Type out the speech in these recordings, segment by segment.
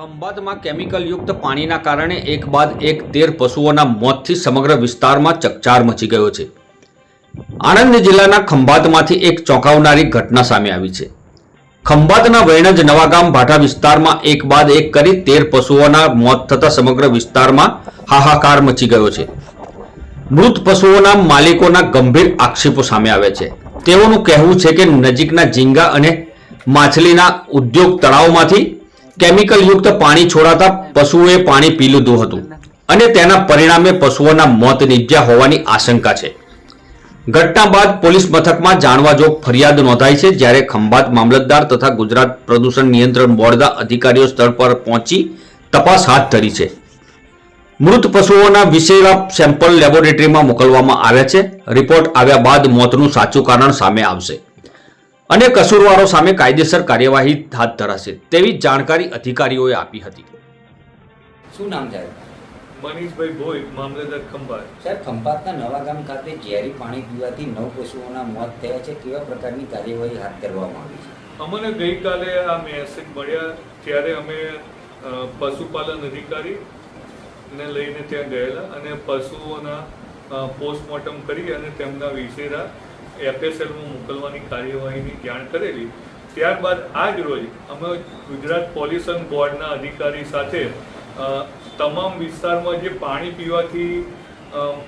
ખંભાતમાં કેમિકલયુક્ત પાણીના કારણે એક બાદ એક તેર પશુઓના મોતથી સમગ્ર વિસ્તારમાં ચકચાર મચી ગયો છે. આણંદ જિલ્લાના ખંભાતમાંથી એક ચોંકાવનારી ઘટના સામે આવી છે. ખંભાતના વૈણજ નવાગામ ભાઠા વિસ્તારમાં એક બાદ એક કરી તેર પશુઓના મોત થતા સમગ્ર વિસ્તારમાં હાહાકાર મચી ગયો છે. મૃત પશુઓના માલિકોના ગંભીર આક્ષેપો સામે આવે છે. તેઓનું કહેવું છે કે નજીકના ઝીંગા અને માછલીના ઉદ્યોગ તળાવમાંથી કેમિકલયુક્ત પાણી છોડાતા પશુઓએ પાણી પી લીધું હતું. અને તેના પરિણામે પશુઓના મોત નીપજ્યા હોવાની આશંકા છે. ઘટના બાદ પોલીસ મથકમાં જાણવાજોગ ફરિયાદ નોંધાઈ છે, જ્યારે ખંભાત મામલતદાર તથા ગુજરાત પ્રદૂષણ નિયંત્રણ બોર્ડના અધિકારીઓ સ્થળ પર પહોંચી તપાસ હાથ ધરી છે. મૃત પશુઓના વિશેલા સેમ્પલ લેબોરેટરીમાં મોકલવામાં આવ્યા છે. રિપોર્ટ આવ્યા બાદ મોતનું સાચું કારણ સામે આવશે. અને કસૂરવારો સામે કાયદેસર કાર્યવાહી હાથ ધરાશે તેવી જાણકારી અધિકારીઓએ આપી હતી. શું નામ સાહેબ મનીષભાઈ ભોઈ મામલેદાર ખંભાત. સાહેબ ખંભાતના નવાગામ ખાતે ઝેરી પાણી પીવાથી નવ પશુઓના મોત થયા છે. કેવા પ્રકારની કાર્યવાહી હાથ ધરવામાં આવી છે? અમને ગઈકાલે આ મેસેજ મળ્યા. ત્યારે અમે પશુપાલન અધિકારી ને લઈને ત્યાં ગયેલા અને પશુઓના પોસ્ટમોર્ટમ કરી અને તેમના વિશેરા એફએસએલમાં મોકલવાની કાર્યવાહીની જાણ કરેલી. ત્યારબાદ આજ રોજ અમે ગુજરાત પોલ્યુશન બોર્ડના અધિકારી સાથે તમામ વિસ્તારમાં જે પાણી પીવાથી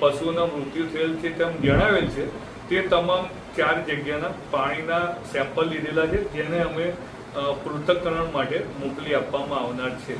પશુઓના મૃત્યુ થયેલ છે તેમ જણાવેલ છે, તે તમામ ચાર જગ્યાના પાણીના સેમ્પલ લીધેલા છે, જેને અમે પૃથક્કરણ માટે મોકલી આપવામાં આવનાર છે.